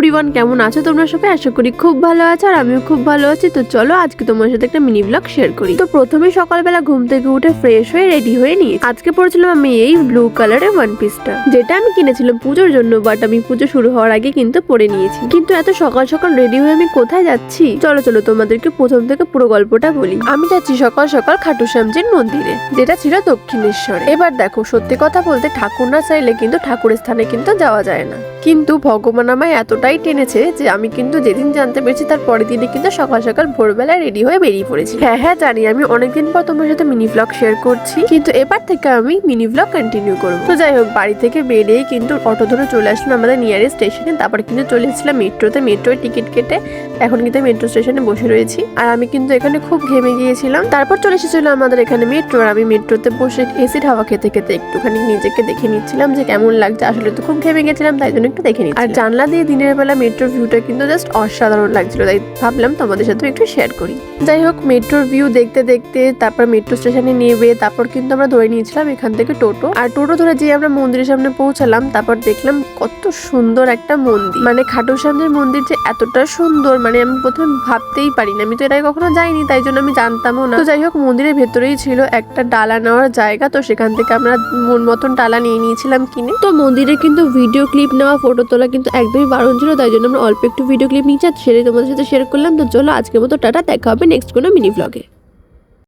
Everyone কেমন আছো তোমরা সবাই? আশা করি খুব ভালো আছো আর আমিও খুব ভালো আছি। তো চলো আজকে তোমার সাথে একটা মিনি ব্লগ শেয়ার করি। তো প্রথমে সকালবেলা ঘুম থেকে উঠে ফ্রেশ হয়ে রেডি হয়ে নিয়ে আজকে পড়েছিলাম আমি এই ব্লু কালারের ওয়ান পিসটা যেটা আমি কিনেছিলাম পুজোর জন্য বাট আমি পুজো শুরু হওয়ার আগে কিন্তু পরে নিয়েছি। কিন্তু এত সকাল সকাল রেডি হয়ে আমি কোথায় যাচ্ছি? চলো চলো তোমাদেরকে প্রথম থেকে পুরো গল্পটা বলি। আমি যাচ্ছি সকাল সকাল খাটু শ্যামজির মন্দিরে, যেটা ছিল দক্ষিণেশ্বরে। এবার দেখো, সত্যি কথা বলতে ঠাকুর না চাইলে কিন্তু ঠাকুরের স্থানে কিন্তু যাওয়া যায় না। কিন্তু ভগবান আমায় এতটাই টেনেছে যে আমি কিন্তু যেদিন জানতে পেরেছি তার পরের দিনে কিন্তু সকাল সকাল ভোরবেলা রেডি হয়ে বেরিয়ে পড়েছি। হ্যাঁ হ্যাঁ জানি, আমি অনেকদিন পর তোমার সাথে মিনি ব্লগ শেয়ার করছি, কিন্তু এবার থেকে আমি মিনি ব্লগ কন্টিনিউ করব। তো যাই হোক, বাড়ি থেকে বেরিয়ে কিন্তু অটো ধরে চলে আসলাম আমাদের নিয়ারেস্ট স্টেশনে তারপর কিন্তু চলে এসেছিলাম মেট্রোতে মেট্রোয় টিকিট কেটে এখন কিন্তু মেট্রো স্টেশনে বসে রয়েছি। আর আমি কিন্তু এখানে খুব ঘেমে গিয়েছিলাম। তারপর চলে এসেছিল আমাদের এখানে মেট্রো আর আমি মেট্রোতে বসে এসিড হাওয়া খেতে খেতে একটুখানি নিজেকে দেখে নিচ্ছিলাম যে কেমন লাগছে। আসলে তো খুব ঘেমে গেছিলাম, তাই জন্য একটু দেখে নিচ্ছি আর জানলা দিয়ে দিনের বেলা মেট্রোর ভিউটা কিন্তু জাস্ট অসাধারণ লাগছিল, তাই ভাবলাম তোমাদের সাথে একটু শেয়ার করি। যাই হোক, মেট্রোর ভিউ দেখতে দেখতে তারপর মেট্রো স্টেশনে নেবে, তারপর কিন্তু আমরা ধরে নিয়েছিলাম এখান থেকে টোটো। আর টোটো ধরে যে আমরা মন্দিরের সামনে পৌঁছালাম, তারপর দেখলাম কত সুন্দর একটা মন্দির। মানে খাটুর সামনের মন্দির যে এতটা সুন্দর মানে আমি প্রথমে ভাবতেই পারিনি আমি তো আগে কখনো যাইনি, তাই জন্য আমি জানতামও না। তো যাই হোক, মন্দিরের ভেতরেই ছিল একটা ডালা নেওয়ার জায়গা, তো সেখান থেকে আমরা মন মতন ডালা নিয়ে নিয়েছিলাম কিনে। তো মন্দিরে কিন্তু ভিডিও ক্লিপ নেওয়া ফটো তোলা কিন্তু একদমই বারণ ছিল তাই জন্য আমরা অল্প একটু ভিডিও ক্লিপ নিচ্ছি সেটাই তোমাদের সাথে শেয়ার করলাম। তো চলো আজকের মতো টাটা, দেখা হবে নেক্সট কোনো মিনি ব্লগে